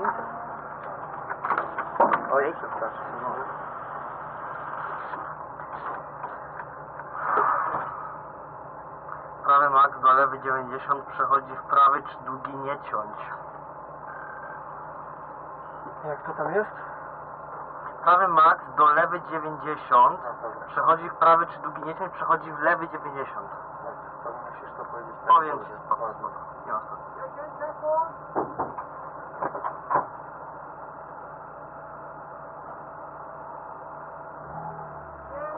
lewej. Prawy max do lewy 90 przechodzi w prawy czy długi nie ciąć. Jak to tam jest? Prawy max do lewy 90 przechodzi w prawy czy długi nie ciąć przechodzi w lewy 90. To musisz to powiedzieć. Powiem ci spoko,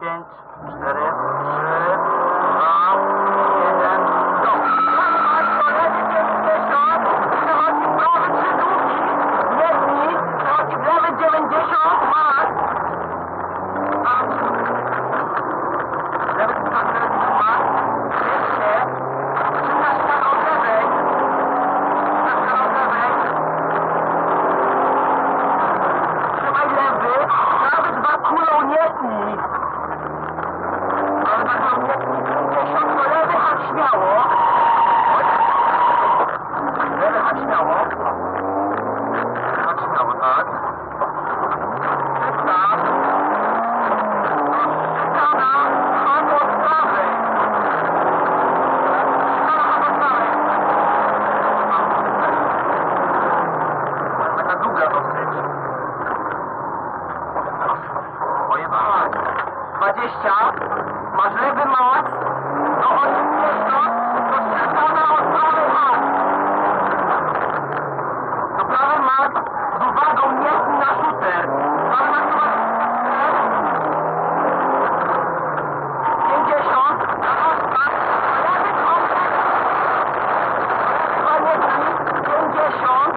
dance, Mr. M. 20. Masz lewy max. Do 80. Do skakana od prawej max. Do prawy max. Z uwagą nie tnij na shooter. Prawy max to masz 50. Lewy kontakt. Chyba nie tnij. 50.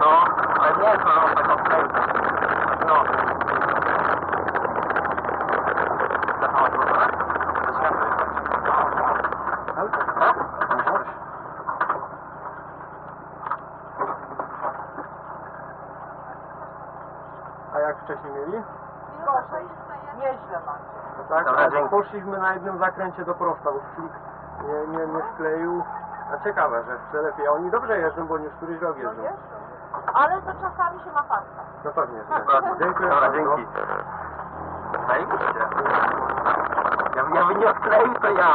No, ale nie jest mam taką wkrętę. No. Zachować może? To światło jest. Tak? A jak wcześniej mieli? Nieźle macie. No tak, Dobra, ale dzięki. poszliśmy na jednym zakręcie do prosta, bo flik nie, nie, nie skleił. A ciekawe, że chce lepiej. A oni dobrze jeżdżą, bo niektórzy źle No jeżdżą. wiesz? Ale to czasami się ma farta. No pewnie. że tak. Dobra, Dziękuję Dobra, bardzo. dzięki. Zajebiście. Ja, ja bym nie odkleił, to ja.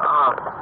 A, no.